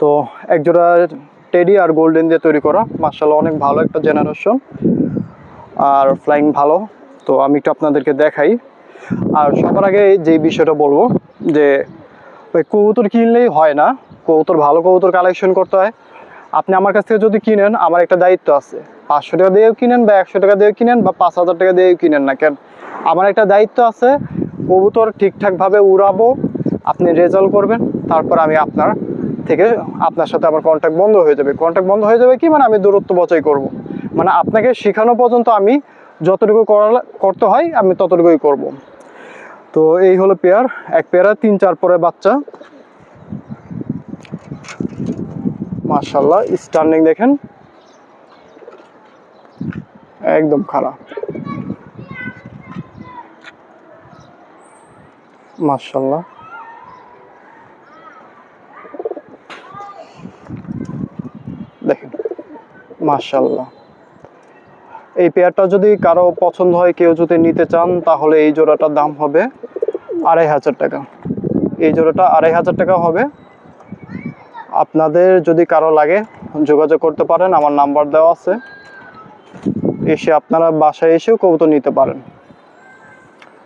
তো একজোড়া টেডি আর গোল্ডেন দিয়ে তৈরি করা। মার্শাল অনেক ভালো একটা জেনারেশন আর ফ্লাইং ভালো। তো আমি একটু আপনাদেরকে দেখাই। আর সবার আগে যে বিষয়টা বলব, যে ওই কবুতর কিনলেই হয় না। কবুতর, ভালো কবুতর কালেকশন করতে হয়। আপনি আমার কাছ থেকে যদি কিনেন, আমার একটা দায়িত্ব আছে। পাঁচশো টাকা দিয়েও কিনেন বা একশো টাকা দিয়েও কিনেন বা পাঁচ হাজার টাকা দিয়েও কিনেন না। কেন? আমার একটা দায়িত্ব আছে, কবুতর ঠিকঠাকভাবে উড়াবো, আপনি রেজাল্ট করবেন, তারপর আমি আপনার থেকে আপনার সাথে আমার কন্ট্যাক্ট বন্ধ হয়ে যাবে। কন্ট্যাক্ট বন্ধ হয়ে যাবে কি? মানে আমি দূরত্ব বজায় করব। মানে আপনাকে শেখানো পর্যন্ত আমি যতটুকু করা করতে হয়, আমি ততটুকুই করব। তো এই হলো পেয়ার এক পেয়ারা তিন, চার পরে বাচ্চা। মার্শাল্লাহ স্টার্নিং দেখেন। একদম খারাপ। মার্শাল্লাহ মার্শাল্লাহ এই পেয়ারটা যদি কারও পছন্দ হয়, কেউ যদি নিতে চান, তাহলে এই জোড়াটার দাম হবে আড়াই হাজার টাকা। এই জোড়াটা আড়াই হাজার টাকা হবে। আপনাদের যদি কারও লাগে, যোগাযোগ করতে পারেন। আমার নাম্বার দেওয়া আছে। এসে আপনারা বাসায় এসেও কবুতর নিতে পারেন।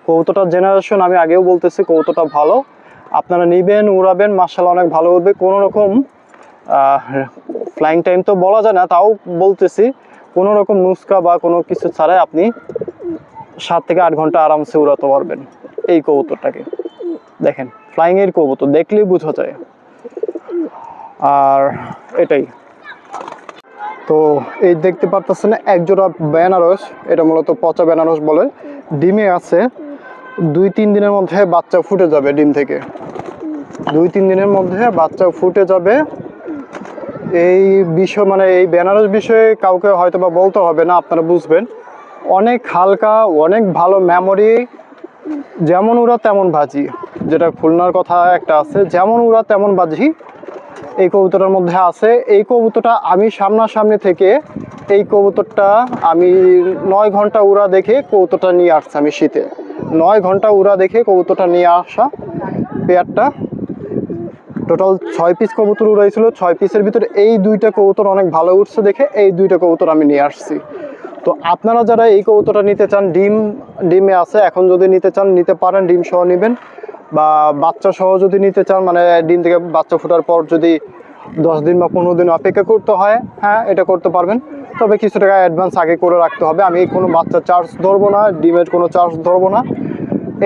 কবুতরটার জেনারেশন আমি আগেও বলতেছি, কবুতরটা ভালো। আপনারা নিবেন, উড়াবেন মার্শাল অনেক ভালো উঠবে কোনো রকম ফ্লাইং টাইম তো বলা যায় না, তাও বলতেছি, কোনো রকম নুস্কা বা কোনো কিছু ছাড়াই আপনি সাত থেকে আট ঘণ্টা আরামসে উড়াতে পারবেন এই কবুতরটাকে। দেখেন ফ্লাইং এর কবুতর, দেখলেই বোঝা যায়। আর এটাই। তো এই দেখতে পারতেছেন এক জোড়া বেনারস, এটা মূলত পচা বেনারস বলে। ডিমে আছে, দুই তিন দিনের মধ্যে বাচ্চা ফুটে যাবে ডিম থেকে। দুই তিন দিনের মধ্যে বাচ্চা ফুটে যাবে এই বিষয় মানে এই বেনারস বিষয়ে কাউকে হয়তো বা বলতে হবে না, আপনারা বুঝবেন। অনেক হালকা, অনেক ভালো মেমোরি যেমন উড়া তেমন ভাজি যেটা খুলনার কথা একটা আছে, যেমন উড়া তেমন বাজি, এই কবুতরের মধ্যে আছে। এই কবুতরটা আমি সামনাসামনি থেকে, এই কবুতরটা আমি নয় ঘণ্টা উড়া দেখে কবুতরটা নিয়ে আসছি আমি শীতে। নয় ঘণ্টা উড়া দেখে কবুতরটা নিয়ে আসা পেয়ারটা। টোটাল ছয় পিস কবুতর উড়াইছিল। ছয় পিসের ভিতরে এই দুইটা কবুতর অনেক ভালো উঠছে দেখে, এই দুইটা কবুতর আমি নিয়ে আসছি। তো আপনারা যারা এই কবুতরটা নিতে চান, ডিম, ডিমে আছে, এখন যদি নিতে চান, নিতে পারেন, ডিম সহ নেবেন। বা বাচ্চা সহ যদি নিতে চান মানে ডিম থেকে বাচ্চা ফোটার পর যদি দশ দিন বা পনেরো দিন অপেক্ষা করতে হয় হ্যাঁ এটা করতে পারবেন। তবে কিছু টাকা অ্যাডভান্স আগে করে রাখতে হবে। আমি কোনো বাচ্চা চার্জ ধরবো না, ডিমের কোনো চার্জ ধরবো না।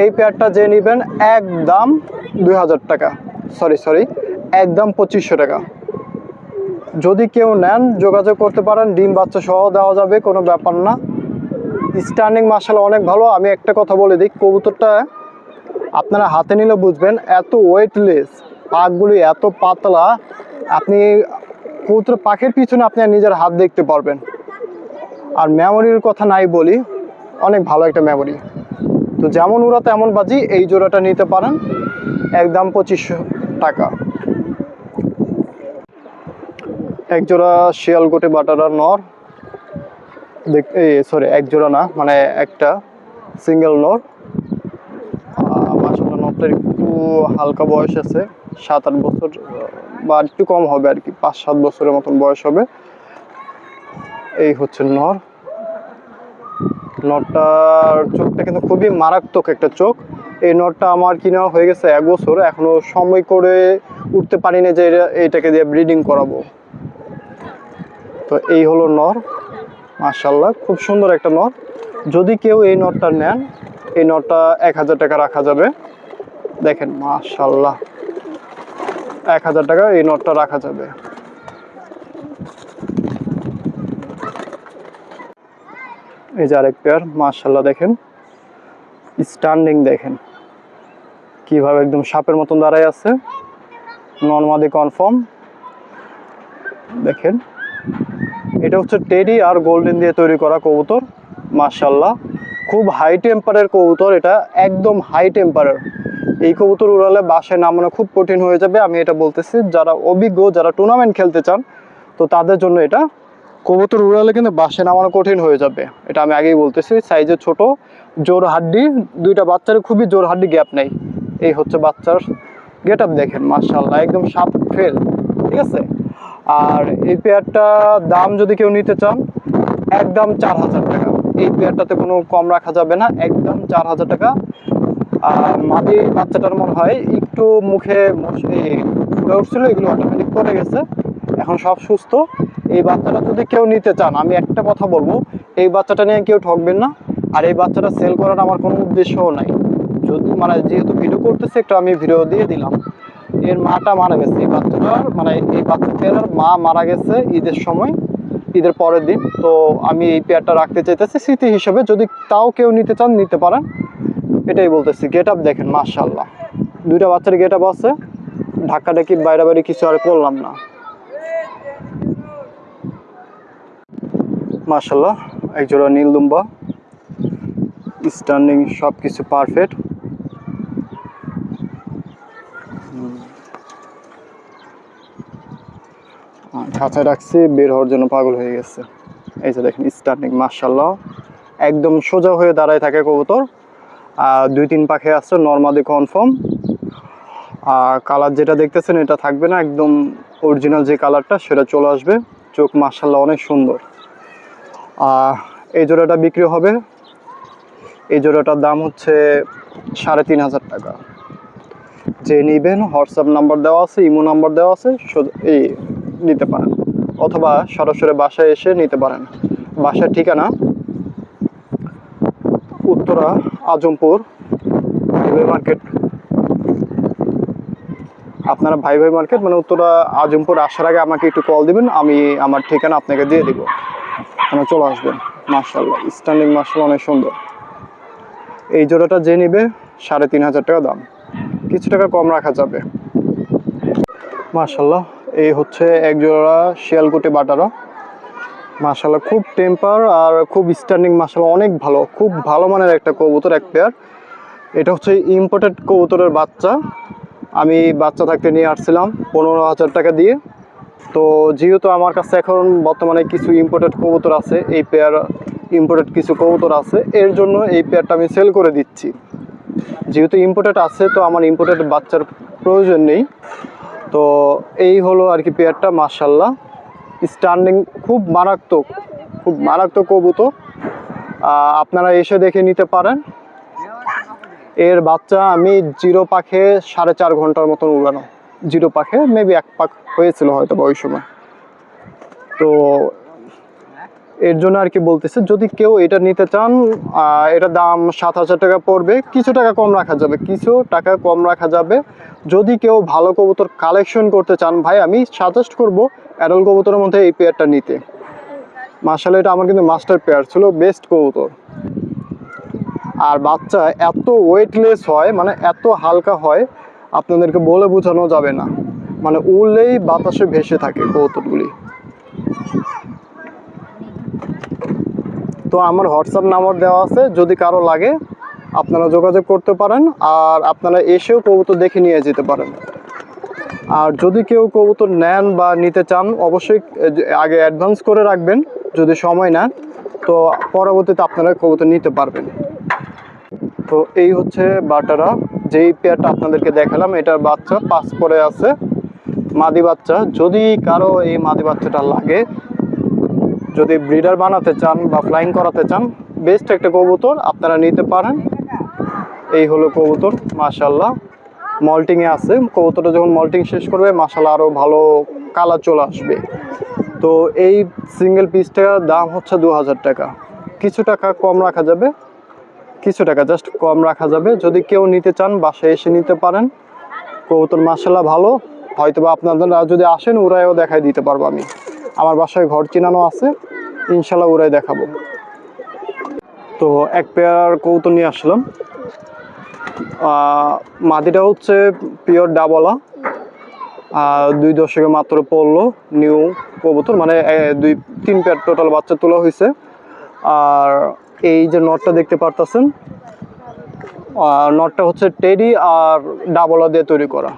এই পেয়ারটা যে নেবেন, একদম দুই হাজার টাকা। সরি সরি একদম পঁচিশশো টাকা। যদি কেউ নেন, যোগাযোগ করতে পারেন, ডিম বাচ্চা সহ দেওয়া যাবে, কোনো ব্যাপার না। স্ট্যান্ডিং মার্শাল অনেক ভালো। আমি একটা কথা বলে দিই, কবুতরটা আপনারা হাতে নিলে বুঝবেন, এত ওয়েটলেস পাকগুলি এত পাতলা, আপনি কবুতর পাখির পিছনে আপনি নিজের হাত দেখতে পারবেন। আর মেমোরির কথা নাই বলি, অনেক ভালো একটা মেমোরি তো যেমন ওরা তেমন বাজি, এই জোড়াটা নিতে পারেন। একদম পঁচিশশো। টাকা। এক জোড়া শিয়াল গোটে বাটারার নর। সরি এক জোড়া না মানে একটা সিঙ্গেল নর। মাসাল্লাহ নরটার একটু হালকা বয়স আছে সাত আট বছর, বা একটু কম হবে আর কি পাঁচ সাত বছরের মতন বয়স হবে। এই হচ্ছে নর। নরটার চোখটা কিন্তু খুবই মারাত্মক একটা চোখ। এই নটটা আমার কিনা হয়ে গেছে এক বছর, এখনও সময় করে উঠতে পারি না যে এটা- এইটাকে দিয়ে ব্রিডিং করাবো। তো এই হলো নর মাশাল্লাহ খুব সুন্দর একটা নর। যদি কেউ এই নটটা নেন, এই নটটা এক হাজার টাকা রাখা যাবে। দেখেন মাশাল্লাহ এক হাজার টাকা এই নটটা রাখা যাবে। এই যে আরেক পেয়ার মাশাল্লাহ দেখেন স্ট্যান্ডিং দেখেন। কীভাবে একদম সাপের মতন দাঁড়ায় আছে? নর্মাদি কনফার্ম। দেখেন। এটা হচ্ছে টেডি আর গোল্ডেন দিয়ে তৈরি করা কবুতর মার্শাল্লাহ খুব হাই টেম্পারের কবুতর এটা, একদম হাই টেম্পারের এই কবুতর উড়ালে বাসায় নামানো খুব কঠিন হয়ে যাবে, আমি এটা বলতেছি। যারা অভিজ্ঞ, যারা টুর্নামেন্ট খেলতে চান, তো তাদের জন্য এটা কবুতর উড়ালে কিন্তু বাসে নামানো কঠিন হয়ে যাবে। এটা আমি আগেই বলতেছি সাইজে ছোট, জোর হাড্ডি, দুইটা বাচ্চার খুবই জোর হাড্ডি গ্যাপ নেই। এই হচ্ছে বাচ্চার গেট আপ দেখেন মার্শাল্লাহ একদম সাপ ফেল, ঠিক আছে? আর এই পেয়ারটা দাম যদি কেউ নিতে চান, একদম চার হাজার টাকা। এই পেয়ারটাতে কোনো কম রাখা যাবে না, একদম চার হাজার টাকা। আর মাদি বাচ্চাটার মনে হয় একটু মুখে ফুলে উঠছিল, এগুলো অটোমেটিক করে গেছে। এখন সব সুস্থ। এই বাচ্চাটা যদি কেউ নিতে চান, আমি একটা কথা বলব, এই বাচ্চাটা নিয়ে কেউ ঠকবেন না। আর এই বাচ্চাটা সেল করার আমার কোনো উদ্দেশ্যও নাই। যদি মানে যেহেতু ভিডিও করতেছে, একটু আমি ভিডিও দিয়ে দিলাম। এর মাটা মারা গেছে এই বাচ্চাটার। মানে এই বাচ্চা পেয়ারের মা মারা গেছে ঈদের সময়, ঈদের পরের দিন। তো আমি এই পেয়ারটা রাখতে চাইতেছি স্মৃতি হিসেবে। যদি তাও কেউ নিতে চান, নিতে পারেন। এটাই বলতেছি গেট আপ দেখেন মার্শাল্লাহ দুইটা বাচ্চার গেট আপ আছে ডাকি বাইরে বাইরে কিছু আর করলাম না। মার্শাল্লাহ একজোড়া নীল দুম্বা। স্ট্যান্ডিং সব কিছু পারফেক্ট খাঁচায় রাখছি, বের হওয়ার জন্য পাগল হয়ে গেছে। এই যে দেখেন স্টার্টিং মার্শাল্লাহ একদম সোজা হয়ে দাঁড়ায় থাকে কবুতর। আর দুই তিন পাখে আছে নর্মাদি কনফার্ম আর কালার যেটা দেখতেছেন, এটা থাকবে না, একদম অরিজিনাল যে কালারটা সেটা চলে আসবে। চোখ মার্শাল্লাহ অনেক সুন্দর। আর এই জোড়াটা বিক্রি হবে। এই জোড়াটার দাম হচ্ছে সাড়ে তিন হাজার টাকা। যে নিবেন, হোয়াটসঅ্যাপ নাম্বার দেওয়া আছে, ইমো নাম্বার দেওয়া আছে এই নিতে পারেন। অথবা সরাসরি বাসায় এসে নিতে পারেন। বাসার ঠিকানা উত্তরা আজমপুর ভাই মার্কেট। আপনারা ভাই ভাই মার্কেট মানে উত্তরা আজমপুর আসার আগে আমাকে একটু কল দিবেন, আমি আমার ঠিকানা আপনাকে দিয়ে দিব। আপনারা চলে আসবেন। মার্শাল্লাহ স্ট্যান্ডিং মার্শাল অনেক সুন্দর। এই জোড়াটা যে নিবে, সাড়ে তিন হাজার টাকা দাম। কিছু টাকা কম রাখা যাবে। মার্শাল্লাহ এই হচ্ছে এক জোড়া শিয়ালকুটি বাটারা মার্শাল্লাহ খুব টেম্পার আর খুব স্ট্যান্ডিং মার্শাল্লাহ অনেক ভালো, খুব ভালো মানের একটা কবুতর, এক পেয়ার এটা হচ্ছে ইম্পোর্টেড কবুতরের বাচ্চা। আমি বাচ্চা থাকতে নিয়ে আসছিলাম, পনেরো হাজার টাকা দিয়ে। তো যেহেতু আমার কাছে এখন বর্তমানে কিছু ইম্পোর্টেড কবুতর আছে, এই পেয়ার ইম্পোর্টেড কিছু কবুতর আছে, এর জন্য এই পেয়ারটা আমি সেল করে দিচ্ছি। যেহেতু ইম্পোর্টেড আছে, তো আমার ইম্পোর্টেড বাচ্চার প্রয়োজন নেই। তো এই হলো আর কি পেয়ারটা মার্শাল্লাহ স্ট্যান্ডিং খুব মারাত্মক খুব মারাত্মক কবুতর। আপনারা এসে দেখে নিতে পারেন। এর বাচ্চা আমি জিরো পাখে সাড়ে চার ঘণ্টার মতন উড়ানো। জিরো পাখে মেবি এক পাক হয়েছিল হয়তো বা ওই সময়। তো এর জন্য আর কি বলতেছে, যদি কেউ এটা নিতে চান এটার দাম সাত হাজার টাকা পড়বে, কিছু টাকা কম রাখা যাবে, কিছু টাকা কম রাখা যাবে। যদি কেউ ভালো কবুতর কালেকশন করতে চান, ভাই, আমি সাজেস্ট করব অ্যাডাল কবুতরের মধ্যে এই পেয়ারটা নিতে। মার্শাল এটা আমার কিন্তু মাস্টার পেয়ার ছিল বেস্ট কবুতর। আর বাচ্চা এত ওয়েটলেস হয় মানে এত হালকা হয়, আপনাদেরকে বলে বোঝানো যাবে না। মানে উড়লেই বাতাসে ভেসে থাকে কবুতরগুলি। তো আমার হোয়াটসঅ্যাপ নাম্বার দেওয়া আছে, যদি কারও লাগে, আপনারা যোগাযোগ করতে পারেন আর আপনারা এসেও কবুতর দেখে নিয়ে যেতে পারেন। আর যদি কেউ কবুতর নেন বা নিতে চান, অবশ্যই আগে অ্যাডভান্স করে রাখবেন, যদি সময় নেন, তো পরবর্তীতে আপনারা কবুতর নিতে পারবেন। তো এই হচ্ছে বাটারা, যেই পেয়ারটা আপনাদেরকে দেখালাম, এটার বাচ্চা পাস পরে আছে, মাদি বাচ্চা। যদি কারও এই মাদি বাচ্চাটা লাগে যদি ব্রিডার বানাতে চান বা ফ্লাইং করাতে চান বেস্ট একটা কবুতর আপনারা নিতে পারেন। এই হলো কবুতর মাশাল্লাহ মল্টিংয়ে আছে। কবুতরটা যখন মল্টিং শেষ করবে মাশাল্লাহ আরও ভালো কালার চলে আসবে। তো এই সিঙ্গেল পিসটার দাম হচ্ছে দু হাজার টাকা। কিছু টাকা কম রাখা যাবে। কিছু টাকা জাস্ট কম রাখা যাবে। যদি কেউ নিতে চান, বাসায় এসে নিতে পারেন। কবুতর মাসাল্লাহ ভালো। হয়তো বা আপনারা যদি আসেন উড়াইও দেখাই দিতে পারব আমি। আমার বাসায় ঘর চিনানো আছে, ইনশাল্লাহ উড়াই দেখাবো। তো এক পেয়ার কবুতর নিয়ে আসলাম। মাদিটা হচ্ছে পিওর ডাবলা দুই দশকে মাত্র পড়ল নিউ কবুতর মানে দুই, তিন পেয়ার টোটাল বাচ্চা তোলা হয়েছে। আর এই যে নটটা দেখতে পারতেছেন নটটা হচ্ছে টেডি আর ডাবলা দিয়ে তৈরি করা।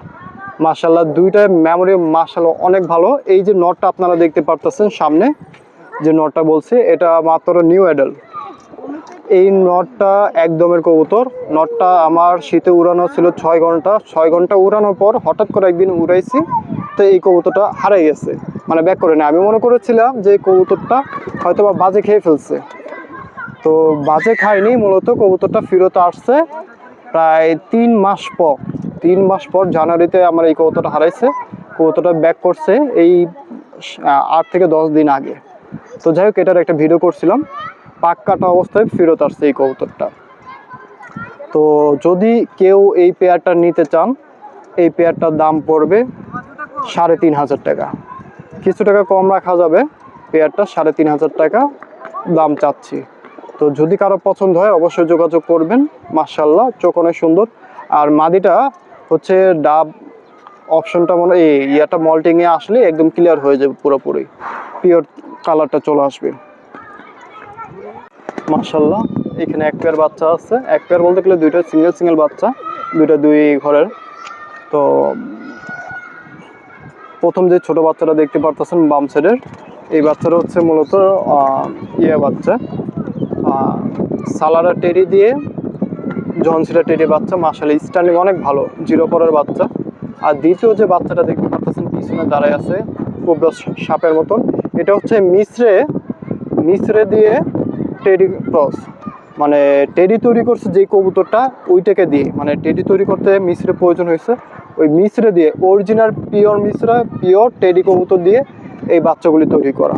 মার্শাল্লাহ দুইটা মেমোরি মার্শাল্লাহ অনেক ভালো। এই যে নটটা আপনারা দেখতে পারতেছেন সামনে, যে নটটা বলছি, এটা মাত্র নিউ অ্যাডাল্ট এই নটটা একদমের কবুতর। নটটা আমার শীতে উড়ানো ছিল ছয় ঘণ্টা। ছয় ঘণ্টা উড়ানোর পর হঠাৎ করে একদিন উড়াইছি, তো এই কবুতরটা হারাই গেছে। মানে ব্যাক করে নেয় আমি মনে করেছিলাম যে কবুতরটা হয়তো বা বাজে খেয়ে ফেলছে। তো বাজে খায়নি, মূলত কবুতরটা ফেরত আসছে প্রায় তিন মাস পর। তিন মাস পর জানুয়ারিতে আমার এই কবুতরটা হারাইছে কবুতরটা ব্যাক করছে এই আট থেকে দশ দিন আগে। তো যাই হোক, এটার একটা ভিডিও করছিলাম। পাক কাটা অবস্থায় ফেরত আসছে এই কবুতরটা তো যদি কেউ এই পেয়ারটা নিতে চান, এই পেয়ারটার দাম পড়বে সাড়ে তিন হাজার টাকা। কিছু টাকা কম রাখা যাবে পেয়ারটা সাড়ে তিন হাজার টাকা দাম চাচ্ছি। তো যদি কারও পছন্দ হয়, অবশ্যই যোগাযোগ করবেন। মার্শাল্লাহ চোখ অনেক সুন্দর। আর মাদিটা হচ্ছে ডাব অপশনটা মানে এই ইয়াটা মল্টিংয়ে আসলে একদম ক্লিয়ার হয়ে যাবে পুরোপুরি। পিওর কালারটা চলে আসবে। মার্শাল্লাহ এখানে এক পেয়ার বাচ্চা আছে। এক পেয়ার বলতে গেলে দুইটা সিঙ্গেল সিঙ্গেল বাচ্চা, দুইটা দুই ঘরের। তো, প্রথম যে ছোট বাচ্চাটা দেখতে পারতেছেন বাম সাইডের এই বাচ্চাটা হচ্ছে মূলত ইয়ে বাচ্চা। সালারা টেরি দিয়ে জনসিরা টেরি বাচ্চা মাসাল স্ট্যান্ডিং অনেক ভালো, জিরো পরের বাচ্চা। আর দ্বিতীয় যে বাচ্চাটা দেখতে পারতেছেন পিছনে দাঁড়ায় আছে, কোবরা সাপের মতন। এটা হচ্ছে মিশ্রে মিশ্রে দিয়ে টেডি ক্রস। মানে টেডি তৈরি করছে যে কবুতরটা, ওইটাকে দিয়ে। মানে টেডি তৈরি করতে মিশ্রে প্রয়োজন হয়েছে। ওই মিশ্রে দিয়ে অরিজিনাল পিওর মিশ্রা পিওর টেডি কবুতর দিয়ে এই বাচ্চাগুলি তৈরি করা।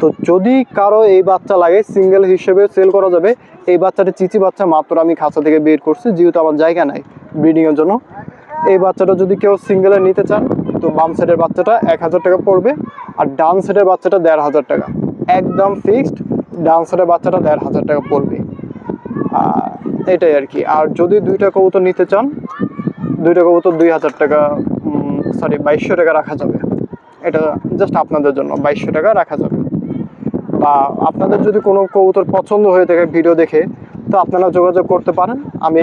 তো যদি কারও এই বাচ্চা লাগে সিঙ্গেল হিসেবে সেল করা যাবে। এই বাচ্চাটা চিচি বাচ্চা, মাত্র আমি খাঁচা থেকে বের করছি, যেহেতু আমার জায়গা নাই ব্রিডিংয়ের জন্য। এই বাচ্চাটা যদি কেউ সিঙ্গেলে নিতে চান, তো বাম সাইডের বাচ্চাটা এক হাজার টাকা পড়বে, আর ডান সাইডের বাচ্চাটা দেড় হাজার টাকা। একদম ফিক্সড ডান সাইডের বাচ্চাটা দেড় হাজার টাকা পড়বে। এটাই আর কি। আর যদি দুইটা কবুতর নিতে চান, দুইটা কবুতর দুই হাজার টাকা সরি বাইশশো টাকা রাখা যাবে। এটা জাস্ট আপনাদের জন্য, বাইশশো টাকা রাখা যাবে। বা আপনাদের যদি কোনো কবুতর পছন্দ হয়ে থাকে ভিডিও দেখে, তো আপনারা যোগাযোগ করতে পারেন। আমি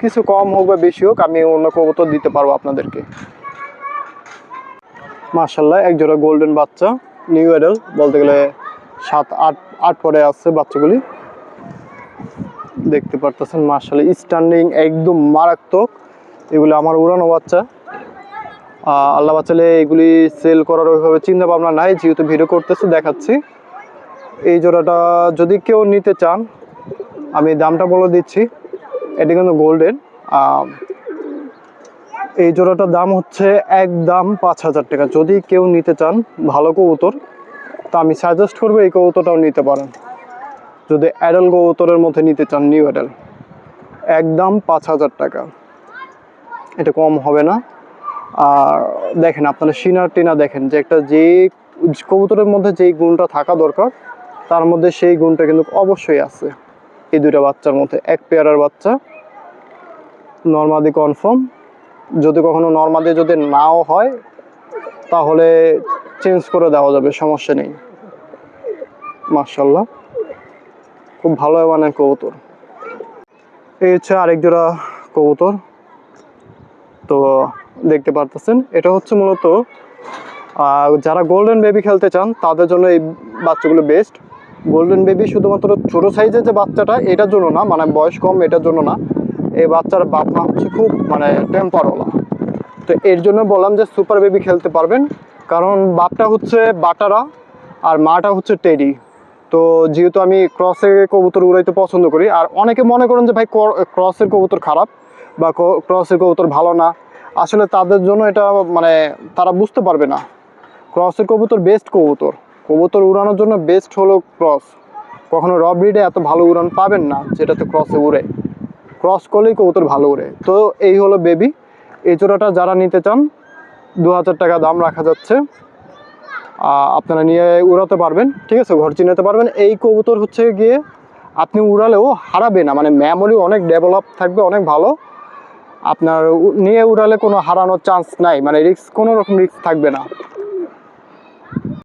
কিছু কম হোক বা বেশি হোক, আমি অন্য কবুতর দিতে পারব আপনাদেরকে। মার্শাল্লাহ এক জোড়া গোল্ডেন বাচ্চা, নিউ এডেল বলতে গেলে সাত, আট আট পরে আসছে বাচ্চাগুলি। দেখতে পারতেছেন মার্শাল্লাহ স্ট্যান্ডিং একদম মারাত্মক। এগুলো আমার উড়ানো বাচ্চা। আল্লাহ বাচ্চালে এগুলি সেল করার ওইভাবে চিন্তা ভাবনা নাই, যেহেতু ভিডিও করতেছে, দেখাচ্ছি। এই জোড়াটা যদি কেউ নিতে চান, আমি দামটা বলে দিচ্ছি। এটি কিন্তু গোল্ডেন এই জোড়াটার দাম হচ্ছে এক দাম পাঁচ হাজার টাকা। যদি কেউ নিতে চান ভালো কবুতর, তা আমি সাজেস্ট করব এই কবুতরটাও নিতে পারেন। যদি অ্যাডাল কবুতরের মধ্যে নিতে চান নিউ অ্যাডাল একদম পাঁচ হাজার টাকা। এটা কম হবে না। আর দেখেন, আপনারা সিনার টিনা দেখেন যে একটা যে কবুতরের মধ্যে যেই গুণটা থাকা দরকার তার মধ্যে সেই গুণটা কিন্তু অবশ্যই আছে। এই দুইটা বাচ্চার মধ্যে এক পেয়ারার বাচ্চা, নর্মাদি কনফার্ম যদি কখনো নর্মাদি যদি নাও হয়, তাহলে চেঞ্জ করে দেওয়া যাবে, সমস্যা নেই। মার্শাল্লাহ খুব ভালো মানের কবুতর। এই হচ্ছে আরেক জোড়া কবুতর। তো দেখতে পারতেছেন, এটা হচ্ছে মূলত যারা গোল্ডেন বেবি খেলতে চান, তাদের জন্য এই বাচ্চাগুলো বেস্ট গোল্ডেন বেবি শুধুমাত্র ছোট সাইজের যে বাচ্চাটা, এটার জন্য না মানে বয়স কম, এটার জন্য না। এই বাচ্চার বাপ মা হচ্ছে খুব মানে টেম্পারওয়ালা তো এর জন্য বললাম যে সুপার বেবি খেলতে পারবেন, কারণ বাপটা হচ্ছে বাটারা আর মাটা হচ্ছে টেডি তো যেহেতু আমি ক্রসের কবুতর উড়াইতে পছন্দ করি, আর অনেকে মনে করেন যে ভাই ক্রসের কবুতর খারাপ বা ক্রসের কবুতর ভালো না, আসলে তাদের জন্য এটা মানে তারা বুঝতে পারবে না। ক্রসের কবুতর বেস্ট কবুতর। কবুতর উড়ানোর জন্য বেস্ট হলো ক্রস কখনো র ব্রিডে এত ভালো উড়ান পাবেন না, যেটাতে ক্রসে উড়ে। ক্রস করলেই কবুতর ভালো উড়ে। তো এই হলো বেবি এই জোড়াটা যারা নিতে চান দু হাজার টাকা দাম রাখা যাচ্ছে। আপনারা নিয়ে উড়াতে পারবেন, ঠিক আছে? ঘর চিনাতে পারবেন। এই কবুতর হচ্ছে গিয়ে আপনি উড়ালেও হারাবে না মানে মেমোরি অনেক ডেভেলপ থাকবে, অনেক ভালো। আপনার নিয়ে উড়ালে কোনো হারানোর চান্স নাই মানে রিস্ক কোনো রকম রিস্ক থাকবে না।